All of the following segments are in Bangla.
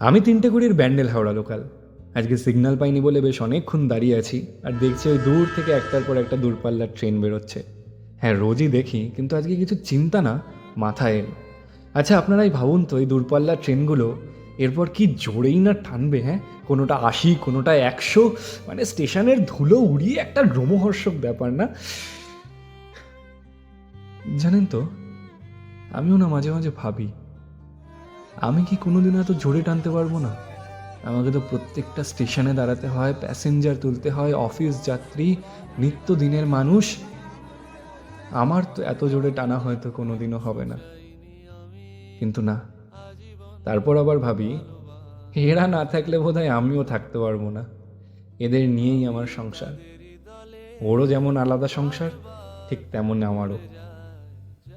আমি তিনটে কুড়ির ব্যান্ডেল হাওড়া লোকাল। আজকে সিগন্যাল পাইনি বলে বেশ অনেকক্ষণ দাঁড়িয়ে আছি, আর দেখছি ওই দূর থেকে একটার পর একটা দূরপাল্লার ট্রেন বেরোচ্ছে। হ্যাঁ রোজই দেখি, কিন্তু আজকে কিছু চিন্তা না, মাথায় এলো। আচ্ছা আপনারাই ভাবুন তো, এই দূরপাল্লার ট্রেনগুলো এরপর কি জোরেই না টানবে হ্যাঁ? কোনোটা আশি, কোনোটা একশো মানে স্টেশনের ধুলো উড়িয়ে একটা রোমহর্ষক ব্যাপার না? জানেন তো, আমিও না মাঝে মাঝে ভাবি আমি কি কোনোদিন এত জোরে টানতে পারব না? আমাকে তো প্রত্যেকটা স্টেশনে দাঁড়াতে হয়, প্যাসেঞ্জার তুলতে হয়, অফিস যাত্রী, নিত্য দিনের মানুষ। আমার তো এত জোরে টানা হয়তো কোনোদিনও হবে না। কিন্তু না, তারপর আবার ভাবি, এরা না থাকলে বোধহয় আমিও থাকতে পারব না। এদের নিয়েই আমার সংসার। ওরও যেমন আলাদা সংসার, ঠিক তেমন আমারও।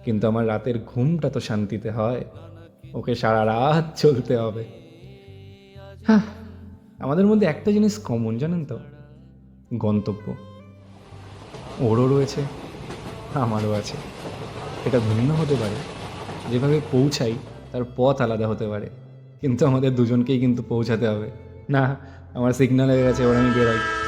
কিন্তু আমার রাতের ঘুমটা তো শান্তিতে হয়। ওকে সারা রাত চলতে হবে। হ্যাঁ আমাদের মধ্যে একটা জিনিস কমন জানেন তো? গন্তব্য। ওরও রয়েছে, আমারও আছে। এটা ভিন্ন হতে পারে। যেভাবে পৌঁছাই, তার পথ আলাদা হতে পারে। কিন্তু আমাদের দুজনকেই কিন্তু পৌঁছাতে হবে। না, আমার সিগন্যাল হয়ে গেছে, এবার আমি বেরোই।